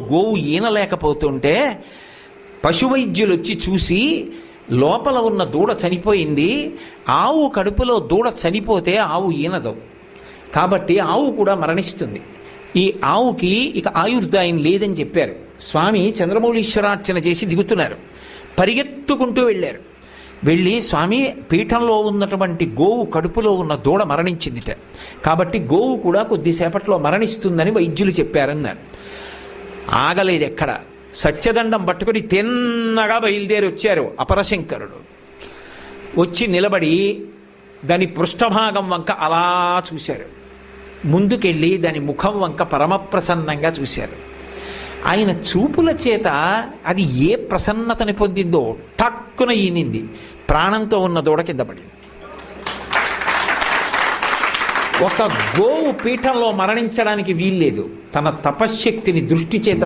గోవు ఈనలేకపోతుంటే పశువైద్యులు వచ్చి చూసి లోపల ఉన్న దూడ చనిపోయింది ఆవు కడుపులో దూడ చనిపోతే ఆవు ఈనదు. కాబట్టి ఆవు కూడా మరణిస్తుంది. ఈ ఆవుకి ఇక ఆయుర్దాయం లేదని చెప్పారు. స్వామి చంద్రమౌళీశ్వరార్చన చేసి దిగుతున్నారు. పరిగెత్తుకుంటూ వెళ్ళారు. వెళ్ళి స్వామి పీఠంలో ఉన్నటువంటి గోవు కడుపులో ఉన్న దూడ మరణించిందిట. కాబట్టి గోవు కూడా కొద్దిసేపట్లో మరణిస్తుందని వైద్యులు చెప్పారన్నారు. ఆగలేదు ఎక్కడ? సత్యదండం పట్టుకొని తిన్నగా బయలుదేరి వచ్చారు అపరశంకరుడు. వచ్చి నిలబడి దాని పృష్ఠభాగం వంక అలా చూశారు. ముందుకెళ్ళి దాని ముఖం వంక పరమప్రసన్నంగా చూశారు. ఆయన చూపుల చేత అది ఏ ప్రసన్నతని పొందిందో టక్కున ఈనింది. ప్రాణంతో ఉన్న దూడ కింద పడింది. ఒక గోవు పీఠంలో మరణించడానికి వీల్లేదు. తన తపశ్శక్తిని దృష్టి చేత